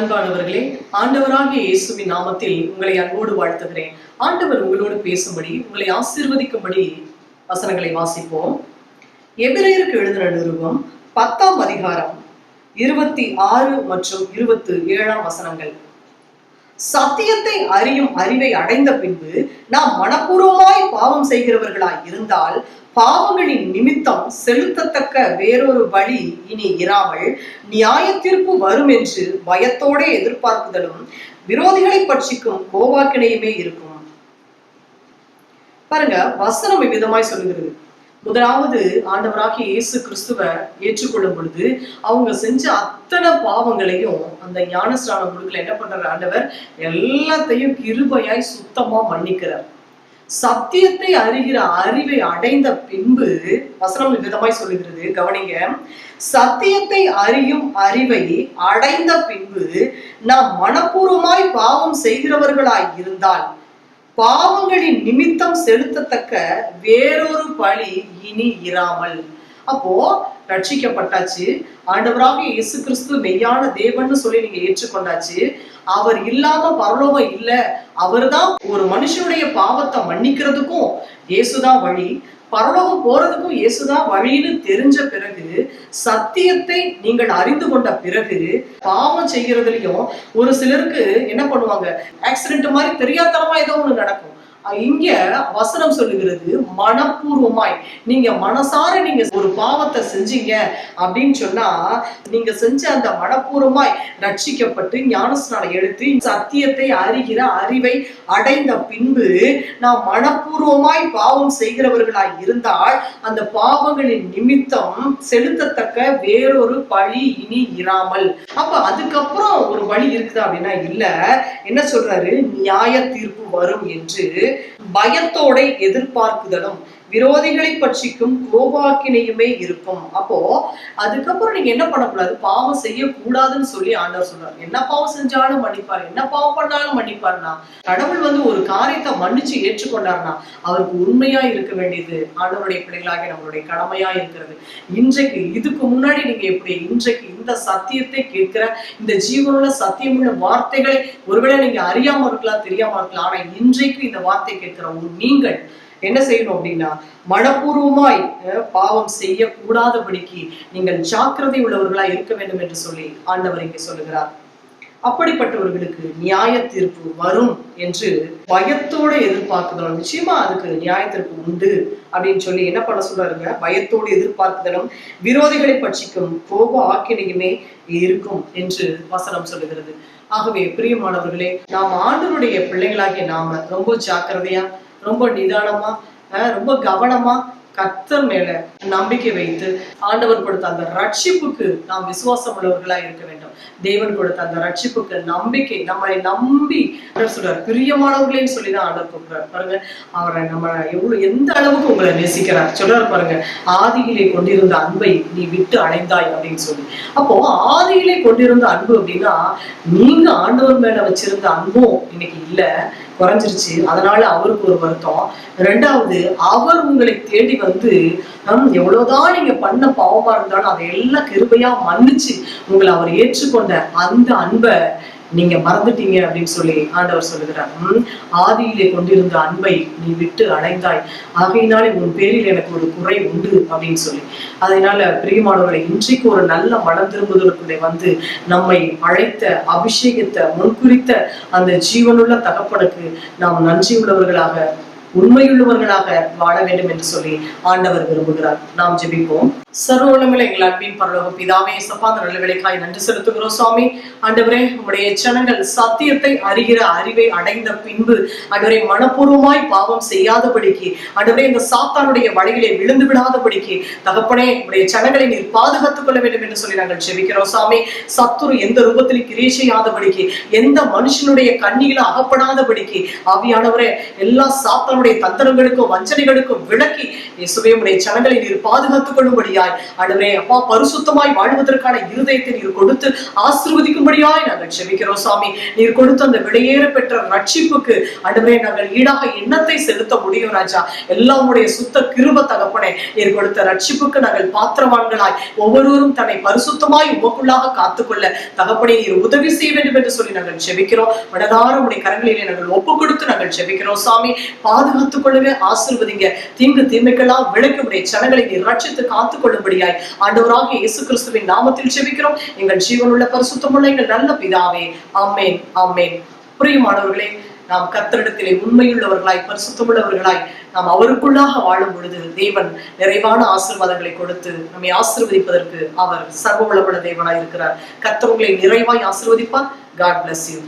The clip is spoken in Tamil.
அன்பானவர்களே ஆண்டவராகிய இயேசுவின் நாமத்தில் உங்களை அன்போடு வாழ்த்துகிறேன். ஆண்டவர் உங்களோடு பேசும்படி உங்களை ஆசீர்வதிக்கும்படி வசனங்களை வாசிப்போம். எபிரேயருக்கு எழுதின நிருபம் பத்தாம் அதிகாரம் இருபத்தி ஆறு மற்றும் இருபத்தி ஏழாம் வசனங்கள். சத்தியத்தை அறியும் அறிவை அடைந்த பின்பு நாம் மனப்பூர்வமாய் பாவம் செய்கிறவர்களாய் இருந்தால் பாவங்களின் நிமித்தம் செலுத்தத்தக்க வேறொரு வழி இனி இராமல் நியாய தீர்ப்பு வரும் என்று பயத்தோட எதிர்பார்க்குதலும் விரோதிகளை பட்சிக்கும் கோவாக்கினையுமே இருக்கும். பாருங்க வசனம் விதமாய் சொல்லுகிறது. முதலாவது ஆண்டவராகிய இயேசு கிறிஸ்துவ ஏற்றுக்கொள்ளும் பொழுது அவங்க செஞ்ச அத்தனை பாவங்களையும் அந்த ஞானஸ்நானம் முழுக்கில் என்ன பண்றாரு ஆண்டவர்? எல்லாத்தையும் கிருபையாய் சுத்தமா மன்னிக்கிறார். சத்தியத்தை அறிகிற அறிவை அடைந்த பின்பு வசனம் விதமாய் சொல்லுகிறது. கவனிங்க. சத்தியத்தை அறியும் அறிவை அடைந்த பின்பு நாம் மனப்பூர்வமாய் பாவம் செய்கிறவர்களாய் இருந்தால் பாவங்களின் நிமித்தம் செலுத்தத்தக்க வேறொரு பழி இனி இராமல். அப்போ ரட்சிக்கப்பட்டாச்சு. ஆண்டவராக இயேசு கிறிஸ்து மெய்யான தேவன்னு சொல்லி நீங்க ஏற்றுக்கொண்டாச்சு. அவர் இல்லாம பரலோகம் இல்ல. அவர்தான் ஒரு மனுஷனுடைய பாவத்தை மன்னிக்கிறதுக்கும் இயேசுதான் வழி. பரலோகம் போறதுக்கும் இயேசுதான் வழின்னு தெரிஞ்ச பிறகு சத்தியத்தை நீங்கள் அறிந்து கொண்ட பிறகு பாவம் செய்யறதுலயும் ஒரு சிலருக்கு என்ன பண்ணுவாங்க? ஆக்சிடென்ட் மாதிரி தெரியாதனமா ஏதோ ஒண்ணு நடக்கும். இங்க வசனம் சொல்லுகிறது மனப்பூர்வமாய். நீங்க மனசார நீங்க ஒரு பாவத்தை செஞ்சீங்க அப்படின்னு சொன்னா நீங்க செஞ்ச அந்த மனப்பூர்வமாய் ரட்சிக்கப்பட்டு ஞானஸ்நானம் எடுத்து சத்தியத்தை அறிகிற அறிவை அடைந்த பின்பு நாம் மனப்பூர்வமாய் பாவம் செய்கிறவர்களாய் இருந்தால் அந்த பாவங்களின் நிமித்தம் செலுத்தத்தக்க வேறொரு பழி இனி இராமல். அப்ப அதுக்கப்புறம் ஒரு வழி இருக்குதா அப்படின்னா இல்ல. என்ன சொல்றாரு? நியாய தீர்ப்பு வரும் என்று. பயத்தோட எதிர்பார்க்குதலும் விரோதிகளை பட்சிக்கும் கோபாக்கினையுமே இருக்கும். அப்போ அதுக்கப்புறம் நீங்க என்ன பண்ணக்கூடாது? பாவம் செய்யக்கூடாதுன்னு சொல்லி ஆண்டவர் சொல்றாரு. என்ன பாவம் செஞ்சாலும் மன்னிப்பார். என்ன பாவம் பண்ணாலும் மன்னிப்பார்னா கடவுள் வந்து ஒரு காரியத்தை மன்னிச்சு ஏற்றுக்கொண்டார்னா அவருக்கு உண்மையா இருக்க வேண்டியது ஆண்டவருடைய பிள்ளைகளாக நம்மளுடைய கடமையா இருக்கிறது. இன்றைக்கு இதுக்கு முன்னாடி நீங்க எப்படி இன்றைக்கு இந்த சத்தியத்தை கேட்கிற இந்த ஜீவனுள்ள சத்தியமுள்ள வார்த்தைகளை ஒருவேளை நீங்க அறியாம இருக்கலாம் தெரியாம இருக்கலாம் ஆனா இன்றைக்கு இந்த வார்த்தை கேட்கிற ஒரு நீங்கள் என்ன செய்யணும் அப்படின்னா மனப்பூர்வமாய் அஹ், பாவம் செய்யக்கூடாதபடிக்கு நீங்கள் ஜாக்கிரதை உள்ளவர்களா இருக்க வேண்டும் என்று சொல்லி ஆண்டவர் இங்கே சொல்லுகிறார். அப்படிப்பட்டவர்களுக்கு நியாய தீர்ப்பு வரும் என்று பயத்தோட எதிர்பார்க்குதலும் நிச்சயமா அதுக்கு நியாய தீர்ப்பு உண்டு அப்படின்னு சொல்லி என்ன பண்ண சொல்றாருங்க? பயத்தோடு எதிர்பார்க்குதலும் விரோதிகளை பட்சிக்கும் கோப ஆக்கினையுமே இருக்கும் என்று வசனம் சொல்லுகிறது. ஆகவே பிரியமானவர்களே நாம் ஆண்டனுடைய பிள்ளைகளாகிய நாம ரொம்ப ஜாக்கிரதையா ரொம்ப நிதானமா அஹ், ரொம்ப கவனமா கத்தர் மேல நம்பிக்கை வைத்து ஆண்டவர் கொடுத்த அந்த ரட்சிப்புக்கு நாம் விசுவாசம் உள்ளவர்களா இருக்க வேண்டும். தேவன் கொடுத்த அந்த ரட்சிப்புக்கு நம்பிக்கை நம்மளை நம்பி சொல்றார். பிரியமானவர்களேன்னு சொல்லிதான் ஆண்டவர் கூப்பிடுறார். பாருங்க அவரை நம்ம எவ்வளவு எந்த அளவுக்கு உங்களை நேசிக்கிறார். சொல்றாரு பாருங்க ஆதியிலே கொண்டிருந்த அன்பை நீ விட்டு அடைந்தாய் அப்படின்னு சொல்லி. அப்போ ஆதியிலே கொண்டிருந்த அன்பு அப்படின்னா நீங்க ஆண்டவர் மேல வச்சிருந்த அன்பும் இன்னைக்கு இல்ல. குறைஞ்சிருச்சு. அதனால அவருக்கு ஒரு வருத்தம். ரெண்டாவது அவர் உங்களை தேடி வந்து எவ்வளவுதான் நீங்க பண்ண பாவமா இருந்தாலும் அதை எல்லாம் கிருபையா மன்னிச்சு உங்களை அவர் ஏற்றுக்கொண்ட அந்த அன்பை நீங்க மறந்துட்டீங்க அப்படின்னு சொல்லி ஆண்டவர் சொல்லுகிறார். உம் ஆதியிலே கொண்டிருந்த அன்பை நீ விட்டு அடைந்தாய். ஆகையினாலே உன் பேரில் எனக்கு ஒரு குறை உண்டு அப்படின்னு சொல்லி. அதனால பிரியமானவர்களை இன்றைக்கு ஒரு நல்ல மனம் திரும்புதலுக்குள்ளே வந்து நம்மை அழைத்த அபிஷேகத்தை முன்குறித்த அந்த ஜீவனுள்ள தகப்பனுக்கு நாம் நன்றி உள்ளவர்களாக உண்மையுள்ளவர்களாக வாழ வேண்டும் என்று சொல்லி ஆண்டவர் விரும்புகிறார். நாம் ஜெபிப்போம். சர்வோளமில் எங்கள் அன்பின் பரலோக பிதாவே சப்பா அந்த நல்ல வேலைக்காய் நன்றி செலுத்துகிறோம் சுவாமி. ஆண்டவரே உங்களுடைய ஜனங்கள் சத்தியத்தை அறிகிற அறிவை அடைந்த பின்பு ஆண்டவரை மனப்பூர்வமாய் பாவம் செய்யாதபடிக்கு ஆண்டவரே இந்த சாத்தானுடைய வழியிலே விழுந்து விடாதபடிக்கு தகப்பனே உடைய ஜனங்களை நீர் பாதுகாத்துக் கொள்ள வேண்டும் என்று சொல்லி நாங்கள் ஜெபிக்கிறோம் சாமி சத்துரு எந்த ரூபத்திலும் கிரியை செய்யாதபடிக்கு எந்த மனுஷனுடைய கண்ணியில அகப்படாதபடிக்கு ஆவியானவரே எல்லா சாத்தானுடைய தந்திரங்களுக்கும் வஞ்சனைகளுக்கும் விளக்கி இயேசுவே உடைய சனங்களை நீர் பாதுகாத்துக் கொள்ளும்படியாய். ஆண்டவரே அப்பா பரிசுத்தமாய் வாழ்வதற்கான இருதயத்தை நீர் கொடுத்து ஆசிர்வதிக்கும்படியாய் நாங்கள் செபிக்கிறோம் சாமி. நீர் கொடுத்த அந்த விடையேற பெற்ற ரட்சிப்புக்கு ஆண்டவரே நாங்கள் ஈடாக எண்ணத்தை செலுத்த முடியும் ராஜா. எல்லாம் உடைய சுத்த கிருப தகப்பனே நீர் கொடுத்த ரட்சிப்புக்கு நாங்கள் பாத்திரவான்களாய் ஒவ்வொருவரும் தன்னை பரிசுத்தமாய் உமக்குள்ளாக காத்துக்கொள்ள தகப்பனை நீர் உதவி செய்ய வேண்டும் என்று சொல்லி நாங்கள் செபிக்கிறோம் மனதார உடைய கரங்களிலே நாங்கள் ஒப்பு கொடுத்து நாங்கள் செபிக்கிறோம் சாமி. பாது பாதுகாத்துக் கொள்ளுங்க ஆசிர்வதிங்க. தீங்கு தீமைக்கெல்லாம் விளக்கமுடைய நீர் ரட்சித்து காத்துக் கொள்ளும்படியாய் ஆண்டவராக இயேசு கிறிஸ்துவின் நாமத்தில் செபிக்கிறோம் எங்கள் ஜீவனுள்ள பரிசுத்தமுள்ள எங்கள் நல்ல பிதாவே. ஆமென் ஆமென். புரியுமானவர்களே நாம் கத்தரிடத்திலே உண்மையுள்ளவர்களாய் பரிசுத்தமுள்ளவர்களாய் நாம் அவருக்குள்ளாக வாழும் பொழுது தேவன் நிறைவான ஆசிர்வாதங்களை கொடுத்து நம்மை ஆசிர்வதிப்பதற்கு அவர் சர்வ வளமுள்ள தேவனாய் இருக்கிறார் கத்தவங்களை நிறைவாய் ஆசிர்வதிப்பார். God bless you